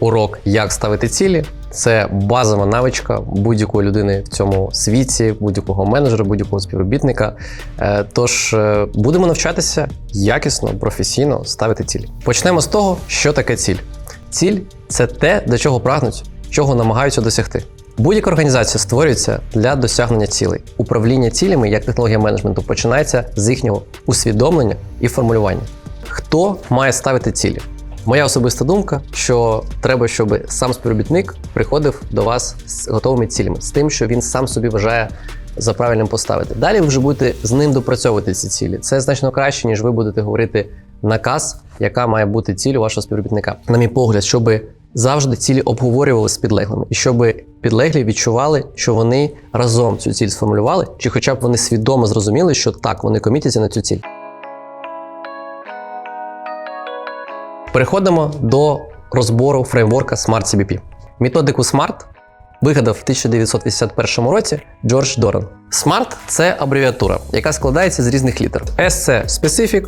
урок, як ставити цілі. Це базова навичка будь-якої людини в цьому світі, будь-якого менеджера, будь-якого співробітника. Е, Тож е, будемо навчатися якісно, професійно ставити цілі. Почнемо з того, що таке ціль. Ціль це те, до чого прагнуть, чого намагаються досягти. Будь-яка організація створюється для досягнення цілей. Управління цілями як технологія менеджменту починається з їхнього усвідомлення і формулювання. Хто має ставити цілі? Моя особиста думка, що треба, щоб сам співробітник приходив до вас з готовими цілями, з тим, що він сам собі вважає за правильним поставити. Далі ви вже будете з ним допрацьовувати ці цілі. Це значно краще, ніж ви будете говорити наказ, яка має бути ціль у вашого співробітника. На мій погляд, щоб завжди цілі обговорювали з підлеглими, і щоб підлеглі відчували, що вони разом цю ціль сформулювали, чи хоча б вони свідомо зрозуміли, що так вони комітяться на цю ціль. Переходимо до розбору фреймворка Smart CBP. Методику Smart вигадав в 1981 році Джордж Доран. Smart – це абревіатура, яка складається з різних літер. S – це Specific,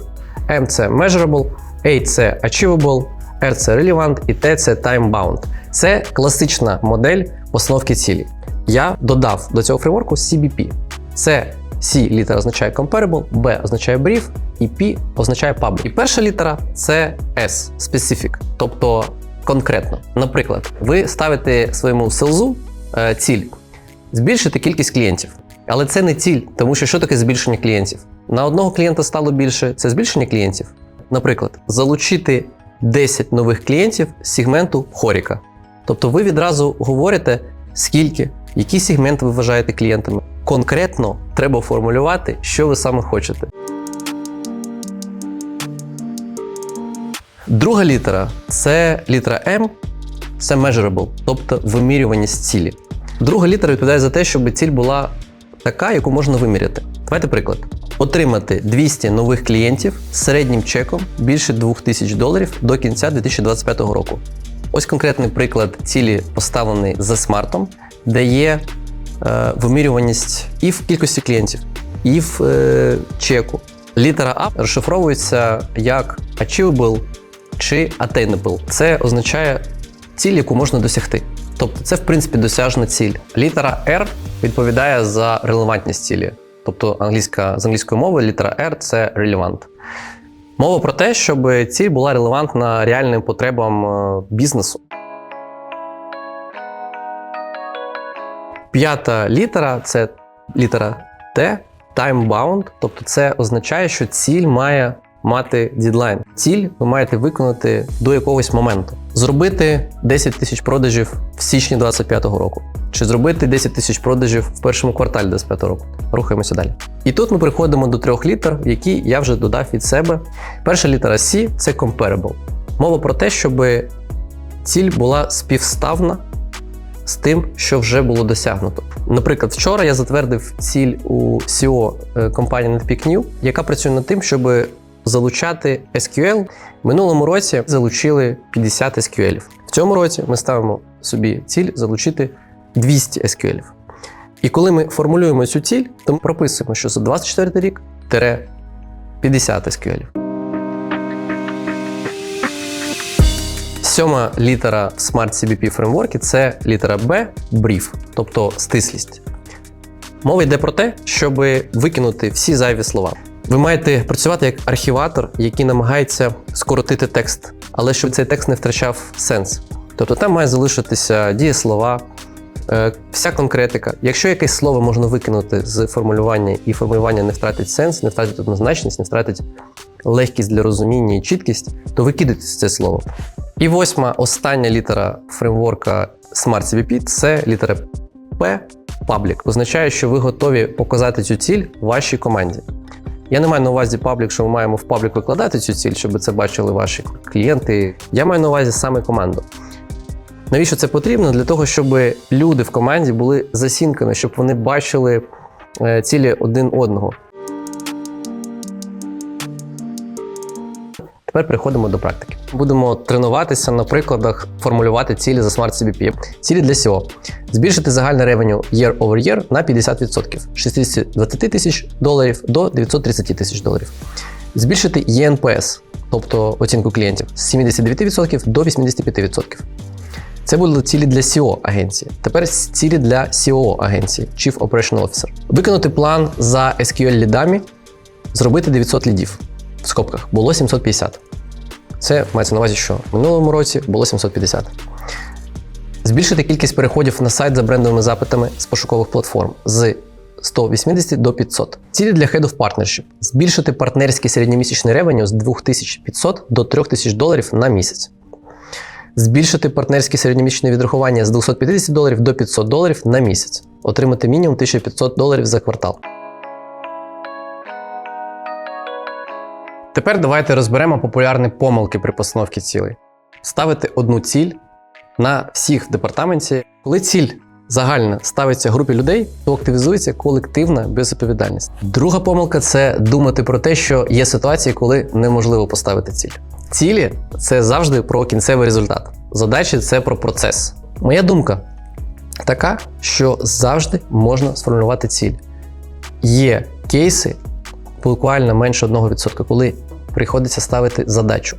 M – це Measurable, A – це Achievable, R – це Relevant і T – це Time Bound. Це класична модель постановки цілі. Я додав до цього фреймворку CBP. Це C літера означає comparable, B означає brief і P означає public. І перша літера це S specific, тобто конкретно. Наприклад, ви ставите своєму селзу е, ціль збільшити кількість клієнтів. Але це не ціль, тому що що таке збільшення клієнтів? На одного клієнта стало більше це збільшення клієнтів. Наприклад, залучити 10 нових клієнтів з сегменту хоріка. Тобто ви відразу говорите, скільки, який сегмент ви вважаєте клієнтами. Конкретно треба формулювати, що ви саме хочете. Друга літера це літера M, це measurable, тобто вимірюваність цілі. Друга літера відповідає за те, щоб ціль була така, яку можна виміряти. Давайте приклад. Отримати 200 нових клієнтів середнім чеком більше 2000 доларів до кінця 2025 року. Ось конкретний приклад цілі поставлений за смартом, де є е, вимірюваність і в кількості клієнтів, і в е, чеку. Літера А розшифровується як achievable чи attainable. Це означає ціль, яку можна досягти. Тобто це, в принципі, досяжна ціль. Літера R відповідає за релевантність цілі. Тобто англійська, з англійської мови літера R це relevant. Мова про те, щоб ціль була релевантна реальним потребам е, бізнесу. П'ята літера це літера T, time bound, тобто це означає, що ціль має мати дедлайн. Ціль ви маєте виконати до якогось моменту. Зробити 10 тисяч продажів в січні 2025 року, чи зробити 10 тисяч продажів в першому кварталі 2025 року. Рухаємося далі. І тут ми приходимо до трьох літер, які я вже додав від себе. Перша літера C це comparable. Мова про те, щоб ціль була співставна з тим, що вже було досягнуто. Наприклад, вчора я затвердив ціль у CEO е, компанії NetPeak New, яка працює над тим, щоб залучати SQL. Минулому році залучили 50 SQL. В цьому році ми ставимо собі ціль залучити 200 SQL. І коли ми формулюємо цю ціль, то ми прописуємо, що за 24 рік тире 50 SQL. Сьома літера в Smart CBP фреймворкі це літера B brief, тобто стислість. Мова йде про те, щоб викинути всі зайві слова. Ви маєте працювати як архіватор, який намагається скоротити текст, але щоб цей текст не втрачав сенс. Тобто там має залишитися дієслова, е, вся конкретика. Якщо якесь слово можна викинути з формулювання і формулювання не втратить сенс, не втратить однозначність, не втратить легкість для розуміння і чіткість, то викидайте це слово. І восьма остання літера фреймворка Smart CBP – це літера P Public. Означає, що ви готові показати цю ціль вашій команді. Я не маю на увазі паблік, що ми маємо в паблік викладати цю ціль, щоб це бачили ваші клієнти. Я маю на увазі саме команду. Навіщо це потрібно? Для того, щоб люди в команді були засінками, щоб вони бачили е, цілі один одного. Тепер переходимо до практики. Будемо тренуватися на прикладах формулювати цілі за Smart CBP. Цілі для SEO. Збільшити загальне ревеню year over year на 50% з 620 тисяч доларів до 930 тисяч доларів. Збільшити ENPS, тобто оцінку клієнтів, з 79% до 85%. Це були цілі для SEO агенції. Тепер цілі для COO агенції Chief Operational Officer. Виконати план за SQL лідами, зробити 900 лідів. В скобках було 750. Це мається на увазі, що в минулому році було 750. Збільшити кількість переходів на сайт за брендовими запитами з пошукових платформ з 180 до 500. Цілі для Head of Partnership. Збільшити партнерський середньомісячний ревеню з 2500 до 3000 доларів на місяць. Збільшити партнерське середньомісячне відрахування з 250 доларів до 500 доларів на місяць. Отримати мінімум 1500 доларів за квартал. Тепер давайте розберемо популярні помилки при постановці цілей. Ставити одну ціль на всіх в департаменті. Коли ціль загальна ставиться групі людей, то активізується колективна безвідповідальність. Друга помилка це думати про те, що є ситуації, коли неможливо поставити ціль. Цілі це завжди про кінцевий результат. Задачі це про процес. Моя думка така, що завжди можна сформулювати ціль. Є кейси, буквально менше 1%, коли приходиться ставити задачу.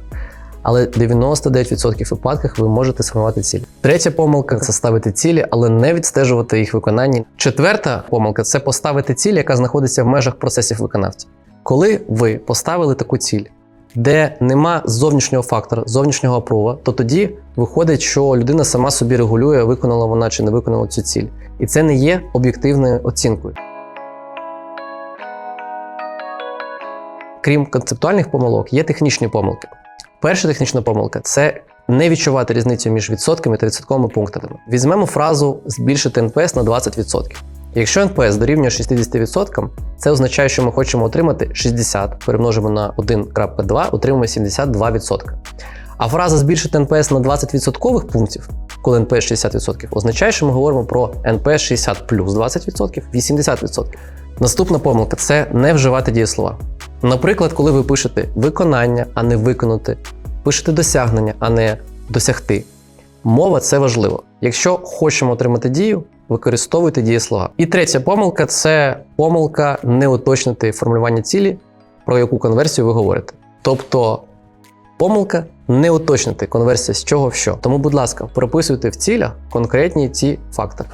Але 99% випадках ви можете сформувати ціль. Третя помилка це ставити цілі, але не відстежувати їх виконання. Четверта помилка це поставити ціль, яка знаходиться в межах процесів виконавця. Коли ви поставили таку ціль, де нема зовнішнього фактора, зовнішнього апрува, то тоді виходить, що людина сама собі регулює, виконала вона чи не виконала цю ціль. І це не є об'єктивною оцінкою. Крім концептуальних помилок, є технічні помилки. Перша технічна помилка це не відчувати різницю між відсотками та відсотковими пунктами. Візьмемо фразу збільшити НПС на 20%. Якщо НПС дорівнює 60%, це означає, що ми хочемо отримати 60, перемножимо на 1.2, отримуємо 72%. А фраза збільшити НПС на 20% пунктів, коли НПС 60%, означає, що ми говоримо про НПС 60 плюс 20%, 80%. Наступна помилка це не вживати дієслова. Наприклад, коли ви пишете виконання, а не виконати, пишете досягнення, а не досягти. Мова це важливо. Якщо хочемо отримати дію, використовуйте дієслова. І третя помилка це помилка не уточнити формулювання цілі, про яку конверсію ви говорите. Тобто помилка не уточнити конверсія з чого в що. Тому, будь ласка, прописуйте в цілях конкретні ці фактори.